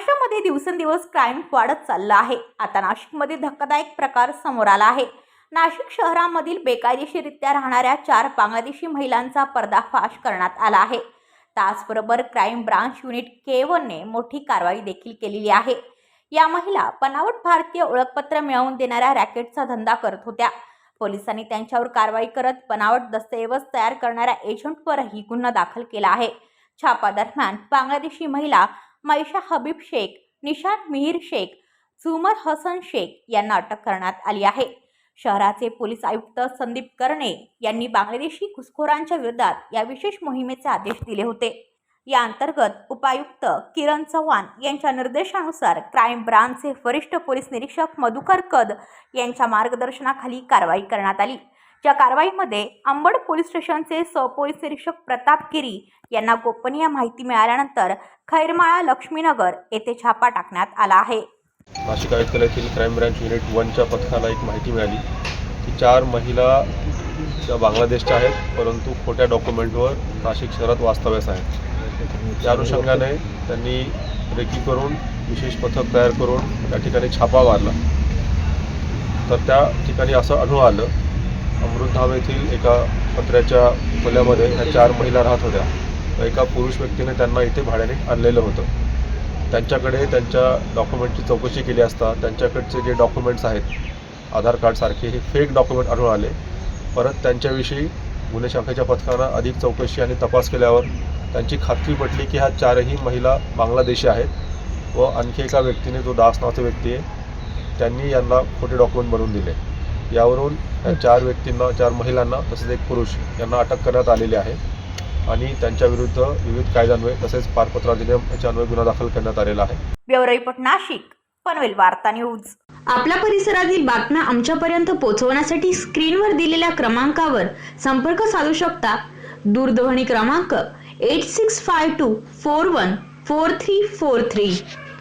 महाराष्ट्रामध्ये दिवसेंदिवस क्राईम वाढत चाललं आहे. आता नाशिकमध्ये धक्कादायक प्रकार समोर आला आहे. नाशिक शहरामधील बेकायदेशीररित्या राहणाऱ्या चार बांगलादेशी महिलांचा पर्दाफाश करण्यात आला आहे. त्याचबरोबर क्राईम ब्रांच युनिट के वनने मोठी कारवाई देखील केलेली आहे. या महिला बनावट भारतीय ओळखपत्र मिळवून देणाऱ्या रॅकेटचा धंदा करत होत्या. पोलिसांनी त्यांच्यावर कारवाई करत बनावट दस्तऐवज तयार करणाऱ्या एजंटवरही गुन्हा दाखल केला आहे. छापा दरम्यान बांगलादेशी महिला मैशा हबीब शेख निशान मिहीर शेख झुमर हसन शेख यांना अटक करण्यात आली आहे. शहराचे पोलीस आयुक्त संदीप कर्णे यांनी बांगलादेशी घुसखोरांच्या विरोधात या विशेष मोहिमेचे आदेश दिले होते. या अंतर्गत उपायुक्त किरण चव्हाण यांच्या निर्देशानुसार क्राईम ब्रांचचे वरिष्ठ पोलीस निरीक्षक मधुकर कद यांच्या मार्गदर्शनाखाली कारवाई करण्यात आली. या कारवाईमध्ये अंबड पोलीस स्टेशनचे सहपोलीस निरीक्षक प्रताप गिरी यांना गोपनीय माहिती मिळाल्यानंतर खैरमाळा लक्ष्मीनगर येथे छापा टाकण्यात आला आहे. नाशिक आयुक्तालयातील क्राईम ब्रँच युनिट वनच्या पथकाला एक माहिती मिळाली. की चार महिला त्या बांगलादेशच्या आहेत परंतु खोट्या डॉक्युमेंटवर नाशिक शहरात वास्तव्यास आहेत. त्या अनुषंगाने त्यांनी रेकी करून विशेष पथक तयार करून त्या ठिकाणी छापा मारला. तर त्या ठिकाणी असं आढळून आलं अमृतधाम येथील एका पत्र्याच्या खोल्यामध्ये ह्या चार महिला राहत होत्या. एका पुरुष व्यक्तीने त्यांना इथे भाड्याने आणलेलं होतं. त्यांच्याकडे त्यांच्या डॉक्युमेंटची चौकशी केली असता त्यांच्याकडचे जे डॉक्युमेंट्स आहेत आधार कार्डसारखे हे फेक डॉक्युमेंट आढळून आले. परत त्यांच्याविषयी गुन्हे शाखेच्या पथकानं अधिक चौकशी आणि तपास केल्यावर त्यांची खात्री पटली की ह्या चारही महिला बांगलादेशी आहेत व आणखी एका व्यक्तीने जो दास नावाचा व्यक्ती आहे त्यांनी यांना खोटे डॉक्युमेंट बनवून दिले. यावरून या चार व्यक्तींना चार महिलांना तसेच एक पुरुष यांना अटक करण्यात आलेली आहे. आणि त्यांच्याविरुद्ध विविध कायद्यान्वये तसेच पारपत्र अधिनियम याच्यान्वये गुन्हा दाखल करण्यात आलेला आहे. ब्युरो रिपोर्ट नाशिक पनवेल वार्ता न्यूज. आपल्या परिसरातील बातम्या आमच्यापर्यंत पोहोचवण्यासाठी स्क्रीनवर दिलेल्या क्रमांकावर संपर्क साधू शकता. दूरध्वनी क्रमांक eight six five two four one four three four three